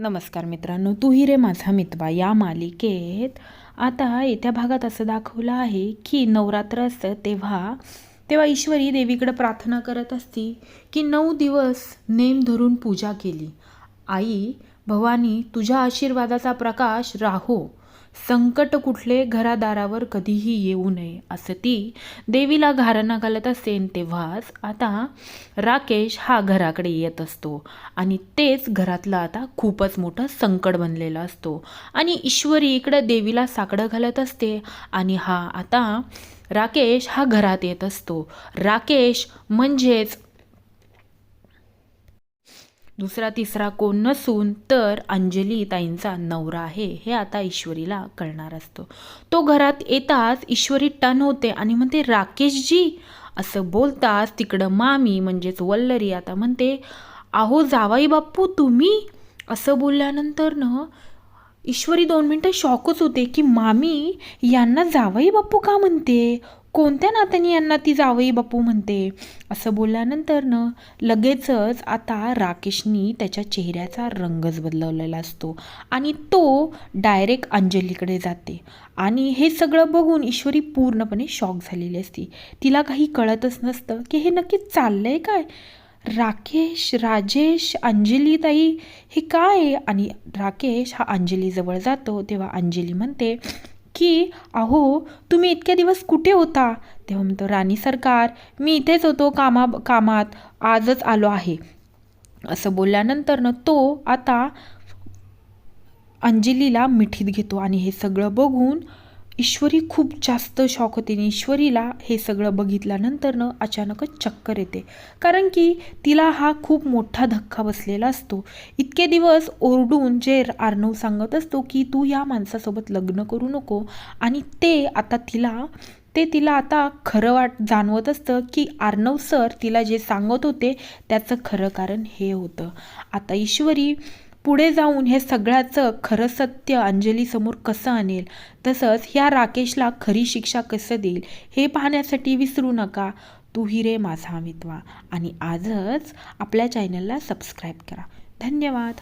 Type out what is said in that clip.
नमस्कार मित्रांनो तू हि रे माझा मितवा या मालिकेत. आता येत्या भागात असं दाखवलं आहे की नवरात्र असतं तेव्हा तेव्हा ईश्वरी देवीकडे प्रार्थना करत असती की नऊ दिवस नेम धरून पूजा केली. आई भवानी तुझ्या आशीर्वादाचा प्रकाश राहो. संकट कुठले घरादारावर कधीही येऊ नये असं ती देवीला घारणा घालत असेन तेव्हाच आता राकेश हा घराकडे येत असतो. आणि तेच घरातलं आता खूपच मोठं संकट बनलेलं असतो. आणि ईश्वरी इकडं देवीला साकडं घालत असते. आणि हा आता राकेश हा घरात येत असतो. राकेश म्हणजेच दुसरा तिसरा कोण नसून तर अंजली ताईंचा नवरा आहे हे आता ईश्वरीला कळणार असतो. तो घरात येताच ईश्वरी टन होते आणि म्हणते राकेशजी असं बोलताच तिकडं मामी म्हणजेच वल्लरी आता म्हणते अहो जावाई बाप्पू तुम्ही? असं बोलल्यानंतर न ईश्वरी दोन मिनटं शॉकच होते की मामी यांना जावई बाप्पू का म्हणते? कोणत्या नात्याने यांना ती जावई बाप्पू म्हणते? असं बोलल्यानंतर न लगेचच आता राकेशनी त्याच्या चेहऱ्याचा रंगच बदलवलेला असतो आणि तो डायरेक्ट अंजलीकडे जाते. आणि हे सगळं बघून ईश्वरी पूर्णपणे शॉक झालेली असती. तिला काही कळतच नसतं की हे नक्की चाललंय काय? राकेश राजेश अंजली ताई हे काय? आहे? आणि राकेश हा अंजलीजवळ जातो तेव्हा अंजली म्हणते की अहो तुम्ही इतके दिवस कुठे होता? तेव्हा म्हणतो राणी सरकार मी इथेच होतो कामा कामात आजच आलो आहे. असं बोलल्यानंतर न तो आता अंजलीला मिठीत घेतो आणि हे सगळं बघून ईश्वरी खूप जास्त शॉक होते आणि ईश्वरीला हे सगळं बघितल्यानंतर न अचानकच चक्कर येते. कारण की तिला हा खूप मोठा धक्का बसलेला असतो. इतके दिवस ओरडून जे आर्नव सांगत असतो की तू या माणसासोबत लग्न करू नको आणि ते आता तिला ते तिला आता खरं वाट जाणवत असतं की आर्नव सर तिला जे सांगत होते त्याचं खरं कारण हे होतं. आता ईश्वरी पुढे जाऊन हे सगळ्याचं खरं सत्य अंजलीसमोर कसं आणेल? तसंच ह्या राकेशला खरी शिक्षा कसं देईल? हे पाहण्यासाठी विसरू नका. तू ही रे माझा मितवा. आणि आजच आपल्या चॅनलला सबस्क्राईब करा. धन्यवाद.